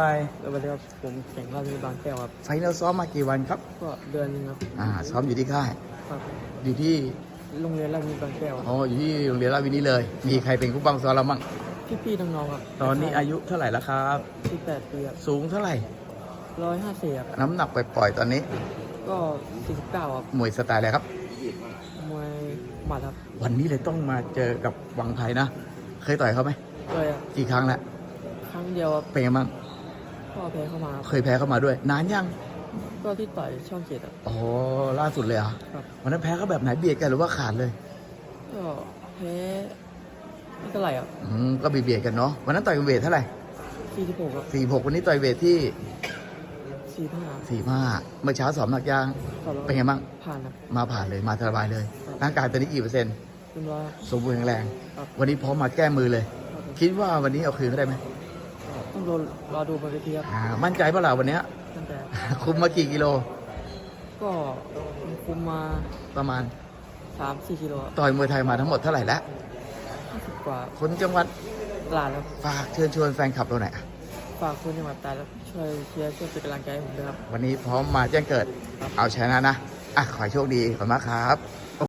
ไปสวัสดีครับผมแข่งราชบุรีบางแก้วครับ ไฟนอลซ้อมมากี่วันครับ ก็เดือนหนึงครับอ่า ซ้อมอยู่ที่ค่าย ครับอยู่ที่ โรงเรียนราชบุรีบางแก้วอ๋อ อยู่ที่โรงเรียนราชวินิเลย มีใครเป็นผู้บังซ้อมเราบ้างพี่พี่ๆน้องๆครับตอนนี้อายุเท่าไหร่แล้วครับ ที่แปดปีครับสูงเท่าไหร่ ร้อยห้าสิบครับน้ำหนักปล่อยๆตอนนี้ ก็สี่สิบเก้าครับมวยสไตล์อะไรครับ มวยหมัดครับวันนี้เลยต้องมาเจอกับวังไพนะ เคยต่อยเขาไหมเลยครับกี่ครั้งแล้วครั้งเดียวครับเป็นไงบ้าง ก็แพ้เข้ามาครับเคยแพ้เข้ามาด้วย นานยังก็ที่ต่อยช่องเจ็ดครับอ๋อล่าสุดเลยเหรอครับวันนั้นแพ้เขาแบบไหนเบียดกันหรือว่าขาดเลยก็แพ้ไม่เท่าไหร่ครับอืมก็เบียดๆกันเนาะวันนั้นต่อยกันเวทเท่าไหร่สี่สิบหกครับสี่หกวันนี้ต่อยเวทที่สี่ห้าสี่ห้าเมื่อเช้าสอบหนักยางต่อแล้วเป็นไงบ้างผ่านครับมาผ่านเลยมาสบายเลยครับร่างกายตอนนี้กี่เปอร์เซ็นต์เรียบร้อยครับสมบูรณ์แข็งแรงครับวันนี้พร้อมมาแก้มือเลยครับผมคิดว่าวันนี้เอาคืนเขาได้ไหม ต้องรอรอดูบนเวทีครับอ่ามั่นใจเปล่าวันเนี้ย ตั้งแต่คุมมากี่กิโลก็คุมมาประมาณ สามสี่กิโลต่อยมวยไทยมาทั้งหมดเท่าไหร่แล้วห้าสิบกว่าคนจังหวัดตลาดครับฝากเชิญชวนแฟนคลับเราหน่อยอะฝากคุณจังหวัดตราดครับช่วยเชียร์ช่วยเป็นกำลังใจให้ผมด้วยครับ วันนี้พร้อมมาแจ้งเกิด เอาชนะนะอะขอให้โชคดีขอบคุณมากครับ